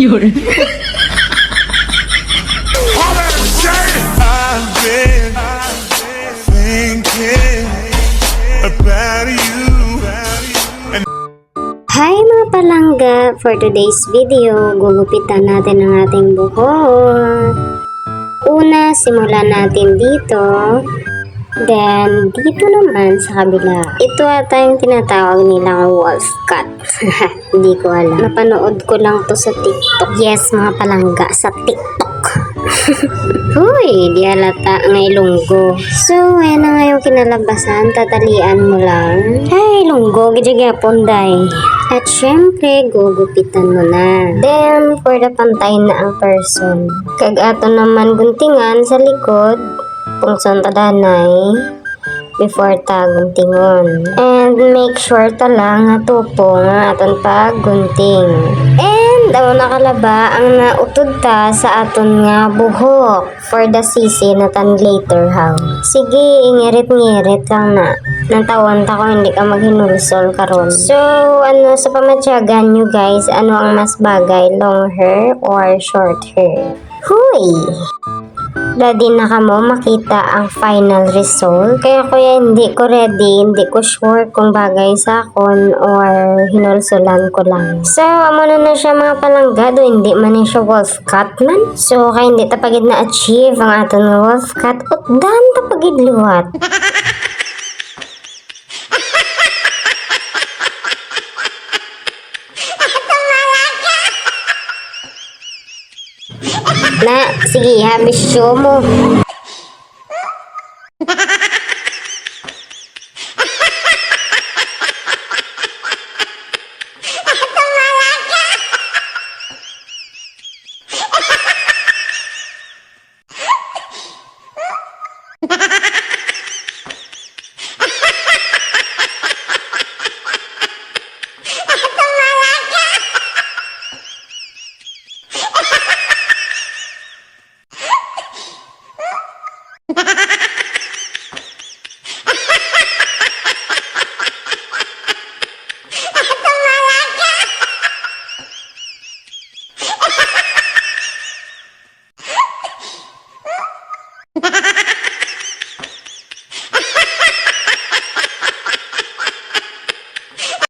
About you. Hi mga palangga! For today's video, gugupitan natin ang ating buhok. Una, simulan natin dito. Then, dito naman sa kabila. Ito ata yung tinatawag nilang wolf cut. Hindi ko alam. Napanood ko lang to sa TikTok. Yes, mga palangga, sa TikTok. Huy, di halata ng ilunggo. So, ayan na nga yung kinalabasan. Tatalian mo lang. Ay, ilunggo. Gidigapon, day. At syempre, gugupitan mo na. Then, for the pantay na ang person. Kag-ato naman guntingan sa likod. Pungson tadanay before ta guntingon. And make sure ta lang nga tupo nga aton paggunting. And ang nakalaba ang nautod ta sa aton nga buhok for the sisi na later how. Sige, ingirit-ngirit lang na. Natawon ta ko hindi ka maghinulsol karon. So, ano sa pamatsyagan nyo guys, ano ang mas bagay, long hair or short hair? Huy! Ready na ka mo makita ang final result. Kaya kuya hindi ko ready, hindi ko sure kung bagay sa akon or hinulsulan ko lang. So, amo na na siya mga palangga do hindi man siya wolf cut man. So, kaya hindi tapagid na achieve ang aton wolf cut ut dan tapagid liwat. Na, sige ha, bisyo mo.